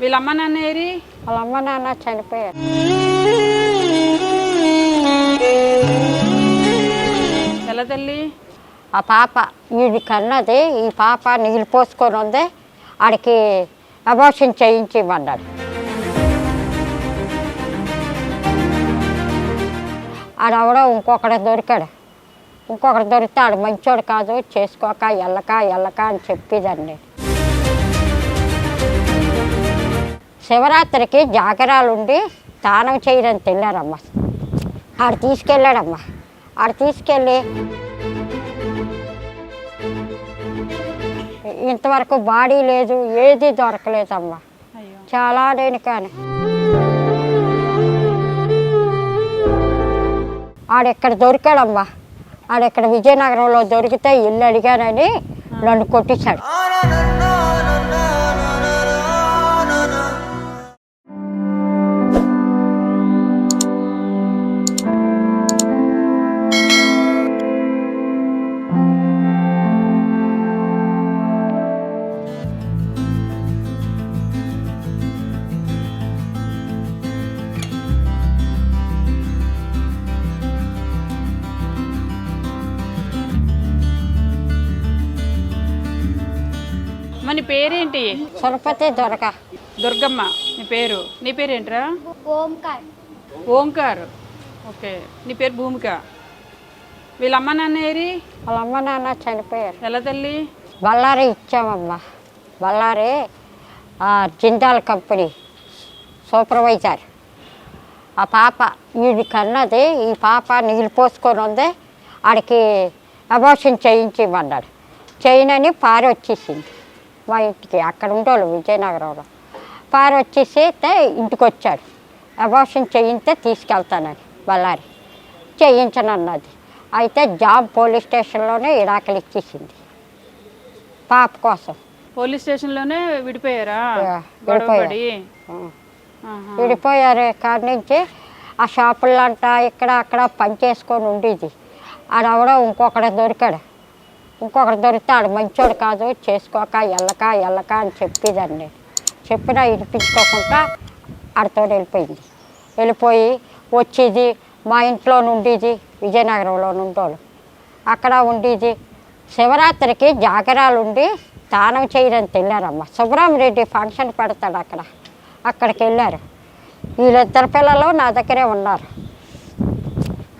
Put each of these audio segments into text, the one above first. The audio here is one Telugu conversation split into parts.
వీళ్ళ అమ్మ నాన్న ఏరి? వాళ్ళ అమ్మ నాన్న చనిపోయారు. ఎలా తల్లి? ఆ పాప వీడి కన్నది ఈ పాప నీళ్ళు పోసుకొని ఉంది ఆడికి అబార్షన్ చేయించమన్నాడు ఆడెవడో ఇంకొకడు దొరికాడు. ఇంకొకడు దొరికితే ఆడు మంచోడు కాదు చేసుకోక ఎల్లక ఎల్లక అని చెప్పేదాన్ని. శివరాత్రికి జాగరాలుండి స్నానం చేయడానికి వెళ్ళారమ్మా ఆడు తీసుకెళ్ళాడమ్మా. ఆడు తీసుకెళ్ళి ఇంతవరకు బాడీ లేదు ఏది దొరకలేదమ్మా. అయ్యో. చాలా నేను కానీ. ఆడెక్కడ దొరికాడమ్మా? ఆడెక్కడ విజయనగరంలో దొరికితే ఇల్లు అడిగానని నన్ను కొట్టించాడు. సురపతి దొరక. దుర్గమ్మ నీ పేరు? నీ పేరేంట్రా ఓంకార్. ఓంకార్. ఓకే. నీ పేరు భూమిక. వీళ్ళ అమ్మ నాన్న ఏరి? వాళ్ళ అమ్మ నాన్న చనిపోయారు. ఎలా తల్లి? బళ్ళారి ఇచ్చామమ్మా. బళ్ళారి ఆ, జిందాల్ కంపెనీ సూపర్వైజర్. ఆ పాప వీడి కన్నది ఈ పాప నీళ్ళు పోసుకొని ఉంది. ఆడికి అబార్షన్ చేయించమన్నాడు. చేయనని పారి వచ్చేసింది మా ఇంటికి అక్కడ ఉండేవాళ్ళు విజయనగరంలో. పారి వచ్చేసితే ఇంటికి వచ్చాడు అబార్షన్ చేయిస్తే తీసుకెళ్తానని బళ్ళారి. చేయించనన్నది. అయితే జాబ్ పోలీస్ స్టేషన్లోనే ఇడాకలు ఇచ్చేసింది. పాప కోసం. పోలీస్ స్టేషన్లోనే విడిపోయారా. ఆహా. విడిపోయారు కాడి నుంచి ఆ షాపులంట ఇక్కడ అక్కడ పనిచేసుకొని ఉండేది. ఆడెవడో ఇంకొకడు దొరికాడు. ఇంకొకరు దొరుకుతాడు మంచోడు కాదు చేసుకోక ఎల్లక ఎల్లక అని చెప్పేదండి చెప్పినా వినిపించుకోకుండా ఆడితో వెళ్ళిపోయింది. వెళ్ళిపోయి వచ్చేది మా ఇంట్లో ఉండేది విజయనగరంలో ఉండేవాళ్ళు అక్కడ ఉండేది శివరాత్రికి జాగరాలు ఉండి స్నానం చేయడానికి వెళ్ళారమ్మ సుబ్రహ్మరెడ్డి ఫంక్షన్ పెడతాడు అక్కడ. అక్కడికి వెళ్ళారు. వీళ్ళిద్దరు పిల్లలు నా దగ్గరే ఉన్నారు.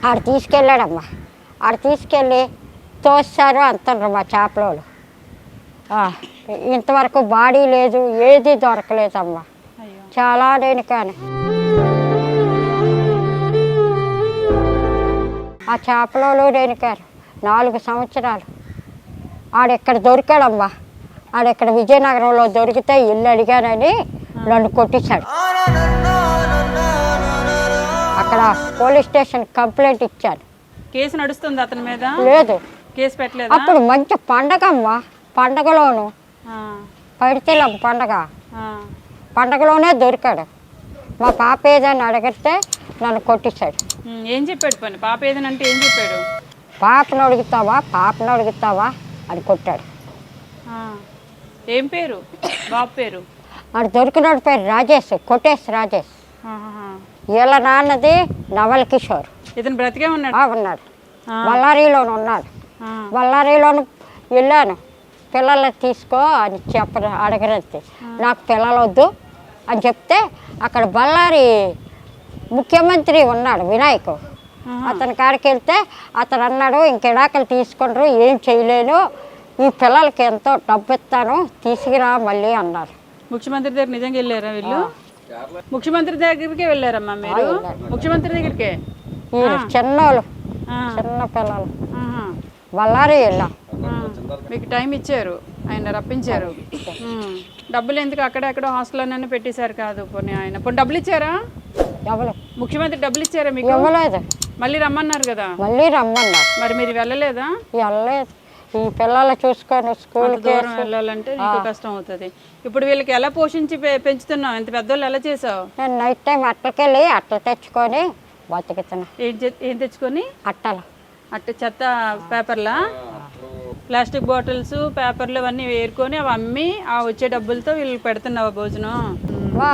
ఆడు తీసుకెళ్ళాడమ్మ. ఆడు తీసుకెళ్ళి తోస్తారు అంటున్నారు మా చేపలోళ్ళు. ఆ, ఇంతవరకు బాడీ లేదు ఏది దొరకలేదమ్మా. చాలా నేను కానీ. ఆ చేపలలో రేణుకారు నాలుగు సంవత్సరాలు. ఆడెక్కడ దొరికాడమ్మా. ఆడెక్కడ విజయనగరంలో దొరికితే ఇల్లు అడిగానని నన్ను కొట్టించాడు. అక్కడ పోలీస్ స్టేషన్ కంప్లైంట్ ఇచ్చాను కేసు నడుస్తుంది అతని మీద? లేదు. కేసు పెట్టలేదా? అప్పుడు మంచి పండగ అమ్మా పండగలోను పడితేలం పండగ. పండగలోనే దొరికాడు. మా పాప ఏదని అడిగితే నన్ను కొట్టించాడు. ఏం చెప్పాడు పని? పాప ఏదనంటే ఏం చెప్పాడు? పాపను అడుగుతావా? పాపను అడుగుతావా? అని కొట్టాడు. ఏం పేరు? బాబు పేరు? ఆడు దొరికినాడు పేరు రాజేష్ కొట్టేష్ రాజేష్. వీళ్ళ నాన్నది నవల్ కిషోర్. ఇతను బ్రతికే ఉన్నాడు? ఉన్నాడు. బళ్ళారిలోను ఉన్నాడు. బళ్ళారిలోను వెళ్ళాను. పిల్లలు తీసుకో అని చెప్ప అడగరంతే. నాకు పిల్లలు వద్దు అని చెప్తే అక్కడ బళ్ళారి ముఖ్యమంత్రి ఉన్నాడు వినాయక్. అతని కాడికి వెళ్తే అతను అన్నాడు ఇంకెడాకలు తీసుకుంటారు ఏం చేయలేను. ఈ పిల్లలకి ఎంతో డబ్బు ఇస్తాను తీసుకురా మళ్ళీ అన్నారు. ముఖ్యమంత్రి దగ్గర నిజంగా వెళ్ళారా వీళ్ళు? ముఖ్యమంత్రి దగ్గరికే వెళ్ళారమ్మా మీరు. ముఖ్యమంత్రి దగ్గరికే? చిన్నోళ్ళు. చిన్న పిల్లలు. బళ్ళారి వెళ్ళాం. మీకు టైం ఇచ్చారు ఆయన రప్పించారు. డబ్బులు ఎందుకు అక్కడెక్కడో హాస్టల్లోనే పెట్టేశారు కాదు పోనీ ఆయన. పోనీ డబ్బులు ఇచ్చారా? ముఖ్యమంత్రి డబ్బులు ఇచ్చారా మీకు? ఇవ్వలేదు. మళ్ళీ రమ్మన్నారు కదా? మళ్ళీ రమ్మన్నారు. మరి మీరు వెళ్ళలేదా? వెళ్ళలేదు. ఈ పిల్లలు చూసుకొని అంత స్కూల్కి దూరం వెళ్ళాలంటే నీకు కష్టం అవుతుంది. ఇప్పుడు వీళ్ళకి ఎలా పోషించి పెంచుతున్నావు? ఇంత పెద్దోళ్ళు ఎలా చేసావు? నేను నైట్ టైం అట్టకెళ్ళి అట్టలు తెచ్చుకొని బతుకుతున్నా. ఏం తెచ్చుకొని? అట్టలు. అట్ట చెత్త పేపర్లా ప్లాస్టిక్ బాటిల్స్ పేపర్లు అవన్నీ ఏరుకొని అవి అమ్మి ఆ వచ్చే డబ్బులతో వీళ్ళు పెడుతున్నావా భోజనం. వా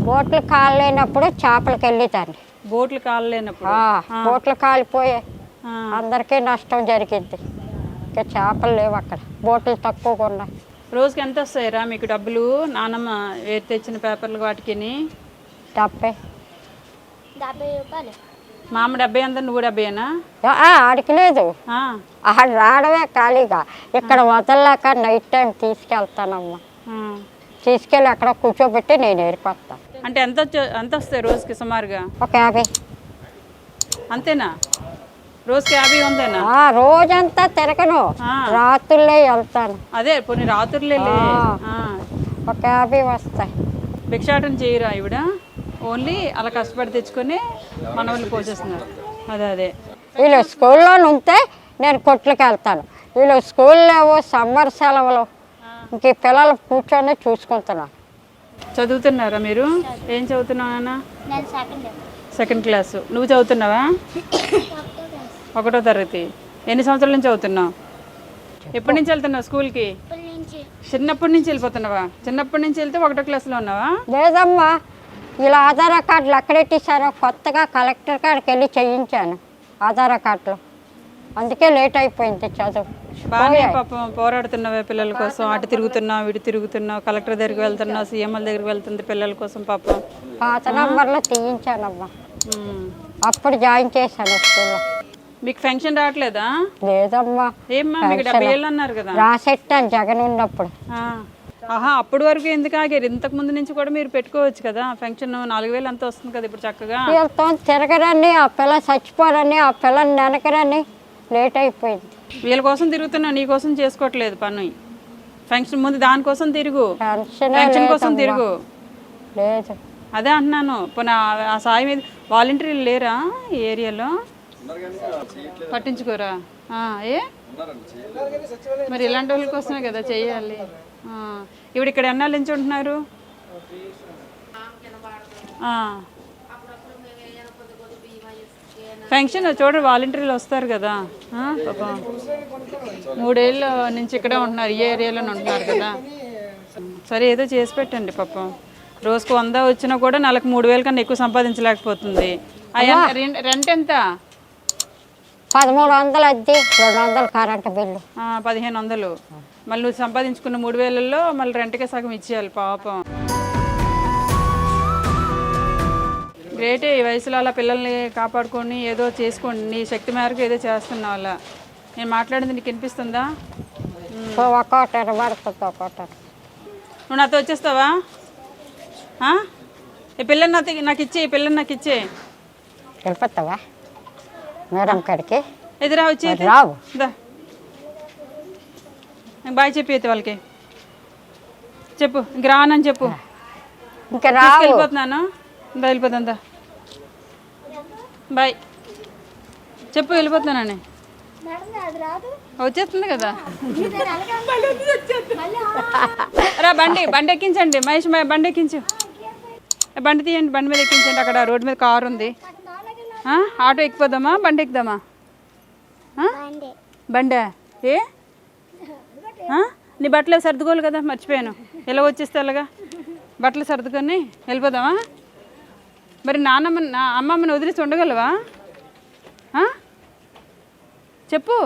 బోట్లు కాలేనప్పుడు చేపలకి వెళ్ళేదాన్ని బోట్లు కాలేనప్పుడు ఆ, బోట్లు కాలిపోయాయి ఆ, అందరికీ నష్టం జరిగింది. ఇంకా చేపలు లేవు అక్కడ. బోట్లు తక్కువగా ఉన్నాయి. రోజుకి ఎంత వస్తాయిరా మీకు డబ్బులు? నానమ్మ వేరు తెచ్చిన పేపర్లు వాటికిని? డెబ్బై. డెబ్బై రూపాయలు. మా అమ్మ డెబ్బై అంతా నువ్వు డెబ్బైనా లేదు ఆడ రావడమే ఖాళీగా. ఇక్కడ వదలలేక నైట్ టైం తీసుకెళ్తానమ్మా. తీసుకెళ్ళి అక్కడ కూర్చోబెట్టి నేను ఏరిపోతాను అంటే ఎంత ఎంత వస్తాయి రోజుకి సుమారుగా? ఒక యాభై. అంతేనా? రోజుకి యాభై వందేనా? ఆ, రోజంతా తిరగను. రాత్రులే వెళ్తాను. అదే కొన్ని రాత్రులే. ఒక యాభై వస్తాయి. భిక్షాటన చేయరా ఇవిడ ఓన్లీ అలా కష్టపడి తెచ్చుకొని మన వాళ్ళు పోసేస్తున్నారు అదే అదే. వీళ్ళు స్కూల్లో ఉంటే నేను కొట్లకి వెళ్తాను. వీళ్ళు స్కూల్లో సమ్మర్ సెలవులు. ఇంక ఈ పిల్లలు కూర్చొని చూసుకుంటున్నాను. చదువుతున్నారా మీరు? ఏం చదువుతున్నావు నాన్న? నేను సెకండ్ సెకండ్ క్లాసు నువ్వు చదువుతున్నావా? ఒకటో తరగతి. ఎన్ని సంవత్సరాల నుంచి చదువుతున్నావు? ఎప్పటి నుంచి వెళ్తున్నావు స్కూల్కి? చిన్నప్పటి నుంచి వెళ్ళిపోతున్నావా? చిన్నప్పటి నుంచి వెళ్తే ఒకటో క్లాస్లో ఉన్నావా? లేదమ్మా ఇలా ఆధార్ కార్డులు ఎక్కడెట్టేశారో కొత్తగా కలెక్టర్ కాడికి వెళ్ళి చేయించాను ఆధార్ కార్డులు. అందుకే లేట్ అయిపోయింది చదువు. బాగానే పాపం పోరాడుతున్నావే పిల్లల కోసం. అటు తిరుగుతున్నావు ఇటు తిరుగుతున్నావు కలెక్టర్ దగ్గరికి వెళ్తున్నావు సీఎంఎల్ దగ్గరికి వెళ్తుంది పిల్లల కోసం పాపం. పాత నంబర్లో తీయించానమ్మా. అప్పుడు జాయిన్ చేశాను స్కూల్లో. మీకు ఫంక్షన్ రావట్లేదా? లేదమ్మా. ఏమ్మా మీకు డెబ్బై ఏళ్ళు అన్నారు కదా. రాసెట్టాను జగన్ ఉన్నప్పుడు. ఆహా అప్పటి వరకు ఎందుకు ఆగారు? ఇంతకు ముందు నుంచి కూడా మీరు పెట్టుకోవచ్చు కదా. ఫంక్షన్ నాలుగు వేలు అంత వస్తుంది కదా ఇప్పుడు చక్కగా. వీళ్ళతో తిరగరని ఆ పిల్ల చచ్చిపోరని ఆ పిల్లని వెనకరని లేట్ అయిపోయింది. వీళ్ళ కోసం తిరుగుతున్నా నీ కోసం చేసుకోవట్లేదు పని ఫంక్షన్ ముందు దానికోసం తిరుగు. ఫంక్షన్ కోసం తిరుగు. లేదు. అదే అంటున్నాను. పోనీ ఆ- ఆ సాయి మీద వాలంటీర్లు లేరా ఈ ఏరియాలో? పట్టించుకోరా? ఆ, ఏ? మరి ఇలాంటి వాళ్ళ కోసమే కదా చెయ్యాలి ఇప్పుడు ఇక్కడ ఎన్నాళ్ళ నుంచి ఉంటున్నారు. ఫంక్షన్ చూడండి వాలంటీర్లు వస్తారు కదా. పాపం. మూడేళ్ళ నుంచి ఇక్కడే ఉంటున్నారు ఈ ఏరియాలోనే ఉంటున్నారు కదా. సరే ఏదో చేసి పెట్టండి పాపం. రోజుకు వంద వచ్చినా కూడా నెలకు మూడు వేల కన్నా ఎక్కువ సంపాదించలేకపోతుంది. రెంట్ ఎంత? పదమూడు వందలు అద్దె రెండు వందలు కరెంటు బిల్లు. పదిహేను వందలు. మళ్ళీ నువ్వు సంపాదించుకున్న మూడు వేలల్లో మళ్ళీ రెంట్కే సగం ఇచ్చేయాలి పాపం. గ్రేటే ఈ వయసులో అలా పిల్లల్ని కాపాడుకొని ఏదో చేసుకోండి. నీ శక్తి మేరకు ఏదో చేస్తున్నావు అలా. నేను మాట్లాడింది నీకు వినిపిస్తుందా? పడుతుంది నువ్వు నాతో వచ్చేస్తావా? ఈ పిల్లని నాతో నాకు ఇచ్చే ఈ పిల్లని నాకు ఇచ్చే. వెళ్ళిపోతావా? మేడం కాడికి. ఎదురా వచ్చి మరి రావు. బాయ్ చెప్పి అయితే వాళ్ళకి. చెప్పు ఇంక రానని చెప్పు. ఇంకా రావు. తీసుకెళ్ళిపోతున్నాను. దా వెళ్ళిపోతాను దా. బాయ్. చెప్పు రాదు వచ్చేస్తుంది కదా. రా బండి బండి ఎక్కించండి. మహేష్ బండి ఎక్కించు. బండి తీయండి బండి మీద ఎక్కించండి. అక్కడ రోడ్డు మీద కారు ఉంది? ఆటో ఎక్కిపోదామా? బండి ఎక్కుదామా? బండి. బండా? ఏ? నీ బట్టలు సర్దుకోవాలి కదా మర్చిపోయాను. ఎలా వచ్చేస్తే అలాగా? బట్టలు సర్దుకొని వెళ్ళిపోదామా? మరి నాన్నమ్మ నా అమ్మమ్మని వదిలేసి ఉండగలవా? చెప్పు.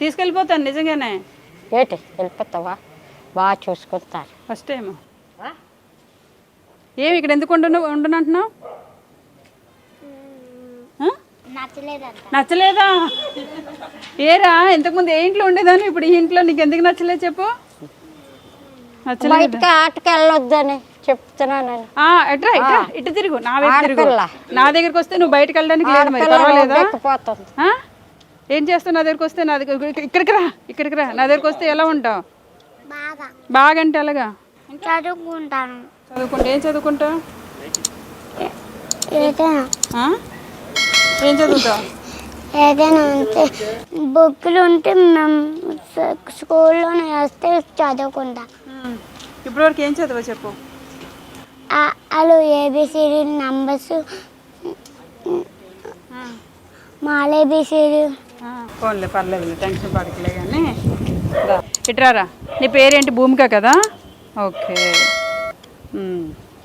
తీసుకెళ్ళిపోతాను నిజంగానే. ఏంటి? వెళ్ళిపోతావా? బాగా చూసుకుంటారు ఫస్ట్ టైం ఏమి ఇక్కడ ఎందుకు ఉండను ఉండనంటున్నావు? నచ్చలేదా? ఏరా ఇంతకుముందు ఏ ఇంట్లో ఉండేదాన్ని? ఇప్పుడు ఈ ఇంట్లో నీకు ఎందుకు నచ్చలేదు చెప్పు. నచ్చలేదు? బయటకి ఆటకి వెళ్ళొద్దని చెప్తున్నానని ఆ, ఎట్రా ఇట్రా ఇటు తిరుగు నా వైపు తిరుగు. ఆడపిల్ల. నా దగ్గరికి వస్తే నువ్వు బయటకు వెళ్ళడానికి లేదు మరి ఆడపిల్ల పర్వాలేదా? ఎక్కిపోతుంది ఆ? ఏం చేస్తావు నా దగ్గరికి వస్తే నా దగ్గర ఇక్కడికి రా ఇక్కడికి రా. నా దగ్గరికి వస్తే ఎలా ఉంటావు? బాగా. బాగా అంటే ఎలాగా? చదువుకుంటాను. చదువుకుంటా ఏం చదువుకుంటావు? ఏదైనా ఆ? ఏం చదువుతావు? ఏదైనా ఉంటే బుక్కులు ఉంటే మేము స్కూల్లోనే వేస్తే చదువుకుంటా. ఉమ్. ఇప్పటివరకు ఏం చదువు చెప్పు? వాళ్ళు ఏబిసిడి నంబర్స్ మాల ఏబిసిడి. ఆ, పోన్లే పర్లేదు టెన్షన్ పడకలే కానీ. ఇట్రారా నీ పేరేంటి? భూమిక కదా? ఓకే.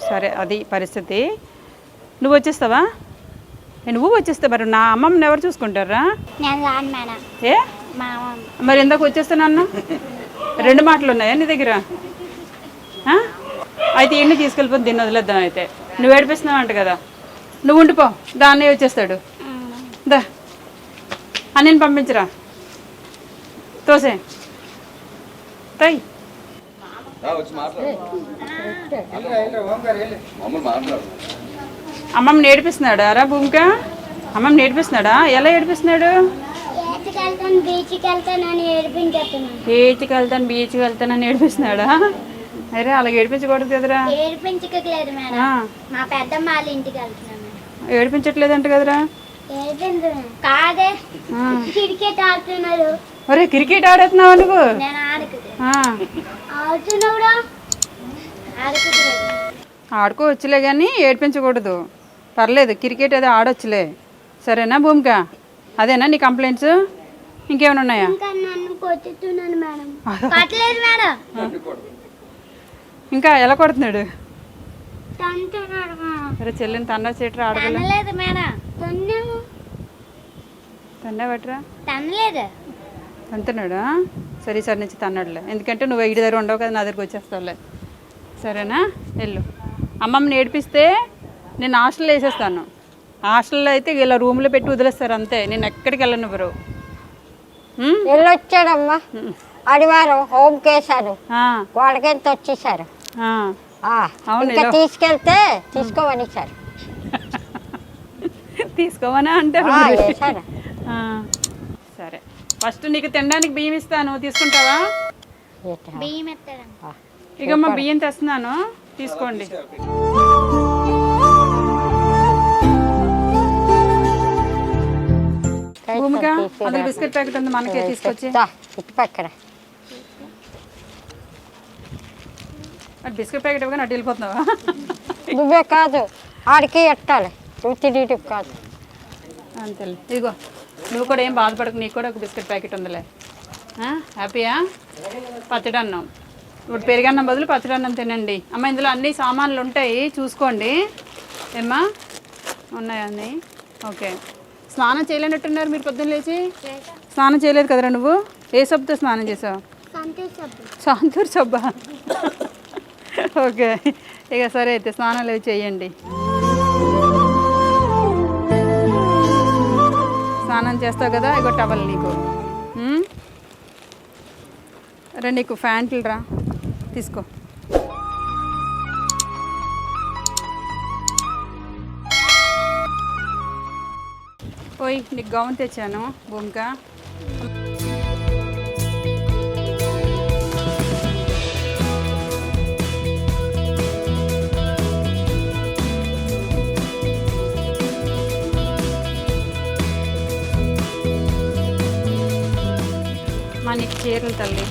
సరే అది పరిస్థితి. నువ్వు వచ్చేస్తావా? నువ్వు వచ్చేస్తా మరి నా అమ్మమ్మని ఎవరు చూసుకుంటారా? నేను రాను మేడం. ఏ? మా మరి ఎందుకు వచ్చేస్తానన్న రెండు మాటలు ఉన్నాయా నీ దగ్గర? ఆ? అయితే ఎన్ని తీసుకెళ్ళిపోతే దీన్ని వదిలేద్దాం అయితే. నువ్వు ఏడిపిస్తున్నావు అంట కదా. నువ్వు ఉండిపో. దాన్నే వచ్చేస్తాడు. దా. అని పంపించరా? తోసే. తై వచ్చి మాట్లాడు. మామూలు మాట్లాడు. అమ్మమ్మ నేర్పిస్తున్నాడా రా భూమిక? అమ్మమ్మ నేర్పిస్తున్నాడా? ఎలా ఏడిపిస్తున్నాడు? వెళ్తాను బీచ్కి వెళ్తాను బీచ్కి వెళ్తాను బీచ్కి వెళ్తానని ఏడిపిస్తున్నాడా? అరే అలా ఏడిపించకూడదు కదరా. ఏడిపించట్లేదంట కదరా. క్రికెట్ ఆడుతున్నారు ఒరే క్రికెట్ ఆడుతున్నావా నువ్వు? ఆడుకోవచ్చులే కానీ ఏడిపించకూడదు. పర్లేదు క్రికెట్ ఏదో ఆడొచ్చులే. సరేనా భూమిక? అదేనా నీ కంప్లైంట్స్? ఇంకేమైనా ఉన్నాయా? ఇంకా ఎలా కొడుతున్నాడు? చెల్లిని తన్నా చేటర్ తనలేదు తంతున్నాడా? సరే సరే నుంచి తన్నాడులే. ఎందుకంటే నువ్వు ఐదు దగ్గర ఉండవు కదా నా దగ్గరికి వచ్చేస్తావులే. సరేనా? వెళ్ళు. అమ్మమ్మని ఏడిపిస్తే నేను హాస్టల్లో వేసేస్తాను. హాస్టల్లో అయితే ఇలా రూమ్లో పెట్టి వదిలేస్తారు అంతే. నేను ఎక్కడికి వెళ్ళనివ్వరు ఉమ్? వెళ్ళొచ్చాడమ్మా. ఆదివారం హోమ్ కేసాను ఆ, గోడకెంత వచ్చేసారు. ఆ. ఆ, అవును, ఇంకా ఇలా. తీసుకెళ్తే తీసుకోమని సార్ తీసుకోమని అంటారు సరే. ఫస్ట్ నీకు తినడానికి బియ్యం ఇస్తాను. తీసుకుంటావా? బియ్యం ఇకమ్మా బియ్యం తెస్తున్నాను. తీసుకోండి. భూమిక? అందులో బిస్కెట్ ప్యాకెట్ ఉంది మనకే తీసుకొచ్చి. పక్కన. బిస్కెట్ ప్యాకెట్ ఇవ్వగానే అటు వెళ్ళిపోతున్నావా? నువ్వే కాదు ఆడికి ఎట్టాలి? నువ్వు తినేటివి కాదు. అంతేలే. ఇదిగో నువ్వు కూడా ఏం బాధపడకు నీకు కూడా ఒక బిస్కెట్ ప్యాకెట్ ఉందిలే. హ్యాపీయా? పచ్చడి అన్నం ఇప్పుడు పెరుగన్నం బదులు పచ్చడి అన్నం తినండి. అమ్మ ఇందులో అన్ని సామాన్లు ఉంటాయి చూసుకోండి. ఏమ్మా? ఉన్నాయా అన్నీ? ఓకే. స్నానం చేయలేనట్టున్నారు మీరు పొద్దున్న లేచి? స్నానం చేయలేదు కదరా నువ్వు? ఏ సబ్బుతో స్నానం చేసావు? సబ్బు. సాంతూర్ సబ్బా? ఓకే. ఇక సరే అయితే స్నానాలు అవి చేయండి. స్నానం చేస్తావు కదా ఇగో టవల్ నీకు. ఉమ్? రా నీకు ఫ్యాంట్లు రా తీసుకో. ఓయ్ నీకు గౌన్ తెచ్చాను భూమిక మా నీకు చీరలు తల్లి.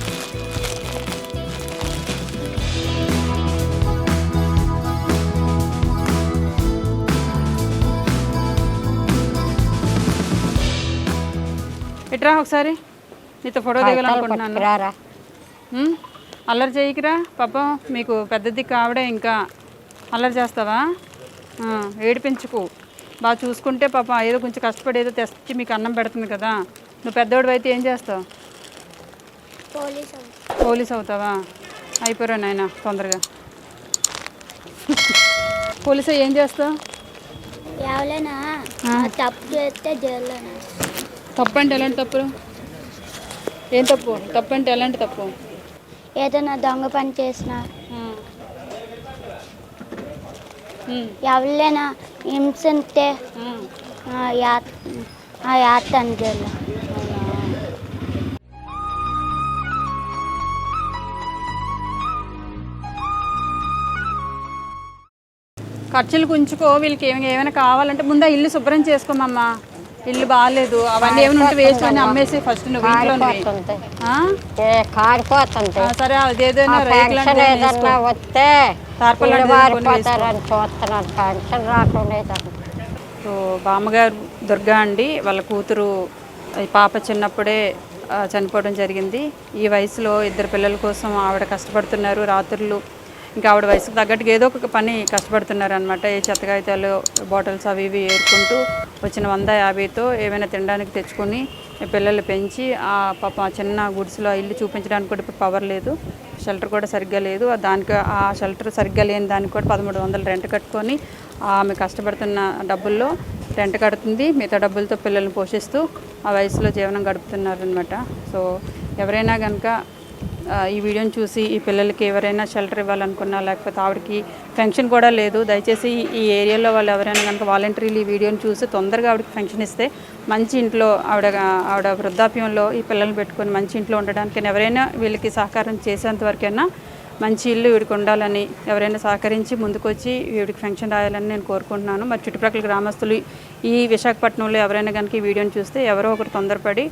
ఇట్రా ఒకసారి? నీతో ఫోటో దిగాలనుకుంటున్నాను. అల్లరి చేయకురా పాపం మీకు పెద్ద దిక్కు ఆవిడే ఇంకా. అల్లరి చేస్తావా? ఏడిపించుకు. బాగా చూసుకుంటే పాపం ఏదో కొంచెం కష్టపడి ఏదో తెచ్చి మీకు అన్నం పెడుతుంది కదా. నువ్వు పెద్దోడు అయితే ఏం చేస్తావు? పోలీస్ అవుతావా? అయిపోరా నాయన తొందరగా. పోలీస్ ఏం చేస్తావు? తప్పు చేస్తే జైల్లోనా? తప్పు అంటే ఎలాంటి తప్పు? ఏం తప్పు? తప్పు అంటే ఎలాంటి తప్పు? ఏదైనా దొంగ పని చేసినా. ఎవరైనా. ఆ. యాత్ జైల్లో ఖర్చులు ఉంచుకో వీళ్ళకి ఏమైనా ఏమైనా కావాలంటే ముందు ఇల్లు శుభ్రం చేసుకోమమ్మా. ఇల్లు బాగాలేదు. అవన్నీ ఏమైనా ఉంటే వేస్ట్ అని అమ్మేసి ఫస్ట్ నువ్వు ఇంట్లోనే సరే అదేదైనా పెన్షన్ ఏదన్నా. వస్తే చూస్తున్నాను. పెన్షన్ రాకుండా సో బామ్మగారు దుర్గా అండి. వాళ్ళ కూతురు పాప చిన్నప్పుడే చనిపోవడం జరిగింది. ఈ వయసులో ఇద్దరు పిల్లల కోసం ఆవిడ కష్టపడుతున్నారు. రాత్రులు ఇంకా ఆవిడ వయసుకు తగ్గట్టుగా ఏదో ఒక పని కష్టపడుతున్నారనమాట ఏ చెత్తకాయితాలు బాటిల్స్ అవి ఇవి ఏరుకుంటూ వచ్చిన వంద యాభైతో ఏమైనా తినడానికి తెచ్చుకొని పిల్లలు పెంచి ఆ పాప చిన్న గుడిసెలో ఇల్లు చూపించడానికి కూడా ఇప్పుడు పవర్ లేదు. షెల్టర్ కూడా సరిగ్గా లేదు. దానికి ఆ షెల్టర్ సరిగ్గా లేని దానికి కూడా పదమూడు వందలు రెంట్ కట్టుకొని ఆమె కష్టపడుతున్న డబ్బుల్లో రెంట్ కడుతుంది. మిగతా డబ్బులతో పిల్లల్ని పోషిస్తూ ఆ వయసులో జీవనం గడుపుతున్నారనమాట సో ఎవరైనా కనుక ఈ వీడియోని చూసి ఈ పిల్లలకి ఎవరైనా షెల్టర్ ఇవ్వాలనుకున్నా లేకపోతే ఆవిడకి ఫెన్షన్ కూడా లేదు. దయచేసి ఈ ఏరియాలో వాళ్ళు ఎవరైనా కనుక వాలంటీర్లు ఈ వీడియోని చూసి తొందరగా ఆవిడకి ఫెన్షన్ ఇస్తే మంచి ఇంట్లో ఆవిడ ఆవిడ వృద్ధాప్యంలో ఈ పిల్లల్ని పెట్టుకొని మంచి ఇంట్లో ఉండడానికి ఎవరైనా వీళ్ళకి సహకారం చేసేంత వరకైనా మంచి ఇల్లు వీడికి ఉండాలని ఎవరైనా సహకరించి ముందుకొచ్చి వీడికి ఫంక్షన్ రాయాలని నేను కోరుకుంటున్నాను. మరి చుట్టుప్రక్కల గ్రామస్తులు ఈ విశాఖపట్నంలో ఎవరైనా కనుక ఈ వీడియోని చూస్తే ఎవరో ఒకరు తొందరపడి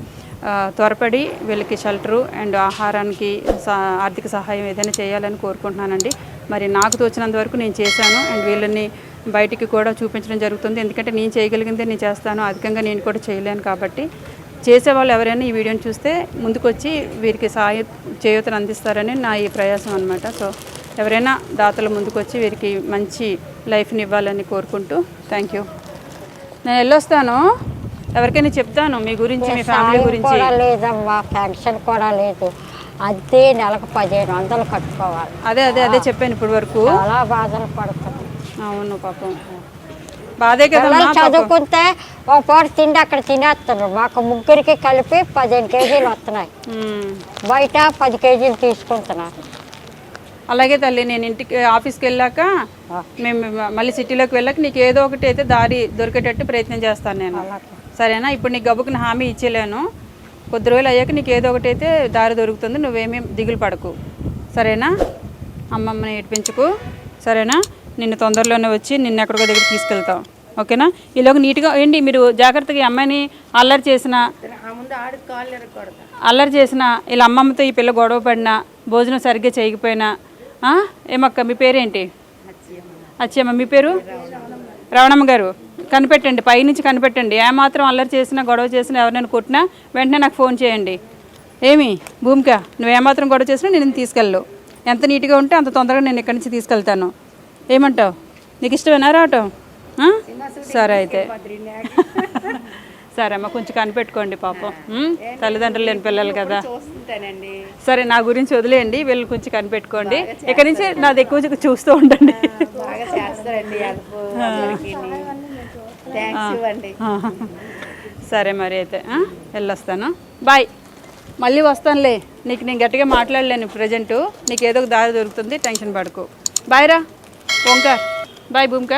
త్వరపడి వీళ్ళకి షెల్టరు అండ్ ఆహారానికి ఆర్థిక సహాయం ఏదైనా చేయాలని కోరుకుంటున్నానండి. మరి నాకు తోచినంత వరకు నేను చేశాను అండ్ వీళ్ళని బయటికి కూడా చూపించడం జరుగుతుంది. ఎందుకంటే నేను చేయగలిగిందే నేను చేస్తాను. అధికంగా నేను కూడా చేయలేను కాబట్టి చేసేవాళ్ళు ఎవరైనా ఈ వీడియోని చూస్తే ముందుకొచ్చి వీరికి సహాయ చేయూతను అందిస్తారని నా ఈ ప్రయాసం అనమాట సో ఎవరైనా దాతలు ముందుకొచ్చి వీరికి మంచి లైఫ్ని ఇవ్వాలని కోరుకుంటూ థ్యాంక్ యూ. నేను వెళ్ళొస్తాను. ఎవరికైనా చెప్తాను మీ గురించి మీ ఫ్యామిలీ గురించి. లేదమ్మా పెన్షన్ కూడా లేదు. అద్దె నెలకు పదిహేను వందలు కట్టుకోవాలి. అదే అదే అదే చెప్పాను ఇప్పటి వరకు. చాలా బాధలు అవును పాపం. బాధే పాపం. చదువుకుంటే ఒక పూట తిండి అక్కడ తినేస్తున్నారు. మాకు ముగ్గురికి కలిపి పదిహేను కేజీలు వస్తున్నాయి. బయట పది కేజీలు తీసుకుంటున్నారు. అలాగే తల్లి నేను ఇంటికి ఆఫీస్కి వెళ్ళాక మేము మళ్ళీ సిటీలోకి వెళ్ళాక నీకు ఏదో ఒకటి అయితే దారి దొరికేటట్టు ప్రయత్నం చేస్తాను నేను. సరేనా? ఇప్పుడు నీకు గబుకుని హామీ ఇచ్చేలేను. కొద్ది రోజులు అయ్యాక నీకు ఏదో ఒకటి అయితే దారి దొరుకుతుంది. నువ్వేమీ దిగులు పడకు. సరేనా? అమ్మమ్మని ఏడిపించుకు. సరేనా? నిన్ను తొందరలోనే వచ్చి నిన్ను ఎక్కడికో దగ్గర తీసుకెళ్తాం. ఓకేనా? ఈలోగా నీట్గా ఏంటి మీరు జాగ్రత్తగా ఈ అమ్మాయిని అల్లరి చేసిన అల్లరి చేసిన వీళ్ళ అమ్మమ్మతో ఈ పిల్ల గొడవ పడినా భోజనం సరిగ్గా చేయకపోయినా ఏమక్క మీ పేరేంటి? అచ్చమ్మ మీ పేరు? రవణమ్మ గారు. కనిపెట్టండి పైనుంచి కనిపెట్టండి. ఏమాత్రం అల్లరి చేసినా గొడవ చేసినా ఎవరైనా కొట్టినా వెంటనే నాకు ఫోన్ చేయండి. ఏమి? భూమిక నువ్వు ఏమాత్రం గొడవ చేసినా నేను తీసుకెళ్ళు ఎంత నీట్గా ఉంటే అంత తొందరగా నేను ఇక్కడి నుంచి తీసుకెళ్తాను. ఏమంటావు? నీకు ఇష్టమేనా రావటం? సరే అయితే. సరే అమ్మ కొంచెం కనిపెట్టుకోండి పాపం? తల్లిదండ్రులు లేని పిల్లలు కదా. సరే నా గురించి వదిలేయండి వీళ్ళు కొంచెం కనిపెట్టుకోండి. ఇక్కడి నుంచి నాది ఎక్కువ చూస్తూ ఉండండి. సరే మరి అయితే? వెళ్ళొస్తాను. బాయ్. మళ్ళీ వస్తానులే. నీకు నేను గట్టిగా మాట్లాడలేను ప్రజెంటు. నీకు ఏదో ఒక దారి దొరుకుతుంది టెన్షన్ పడకు. బాయ్ రా. ఓంకార్ బాయ్ భూమిక